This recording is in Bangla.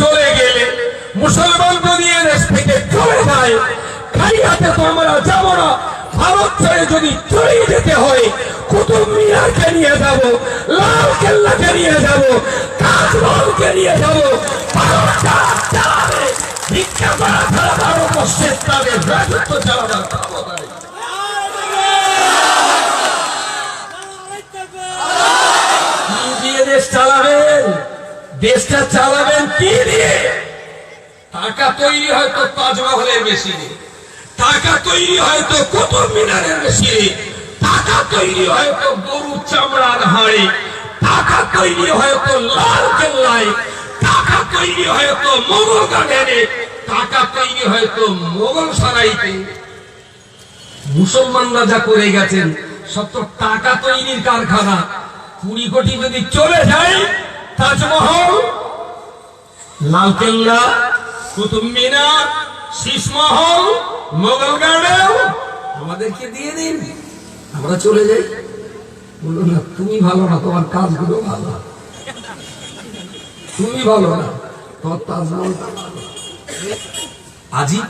চলে গেলে মুসলমান যদি এ দেশ থেকে চলে যায়, খালি হাতে তো আমরা যাব না। ভারত ছেড়ে যদি চলে যেতে হয়, কুতুব মিনারকে নিয়ে যাব, লাল কেল্লাকে নিয়ে যাব, তাজমহলকে নিয়ে যাব। ভারত ছাড়া চালাবে, ভিক্ষা করা ছাড়া ভারতবর্ষের তাদের রাজত্ব চালাবেন দেশটা চালাবেন কি দিয়ে? টাকা তৈরি হয়তো তাজমহলের মেশিনে, টাকা তৈরি হয়তো কুতুব মিনারের মেশিনে, টাকা তৈরি হয়তো গরু চামড়ার হাড়ি, টাকা তৈরি হয়তো লাল কেল্লায়, টাকা তৈরি হয়তো মোগল গার্ডেনে, টাকা তৈরি হয়তো মোগল সারাইতে। মুসলমানরা যা করে গেছেন, সব তো টাকা তৈরির কারখানা। কুড়ি কোটি যদি চলে যায় তাজমহল, লালকেল্লা, কুতুব মিনার শীষমহল মোগল গার্ডেন। আমাদেরকে দিয়ে দিন, আমরা চলে যাই। বলুন না, তুমি ভালো না, তোমার কাজগুলো ভালো তুমি ভালো না, তোমার তাজমহলটা ভালো আজিব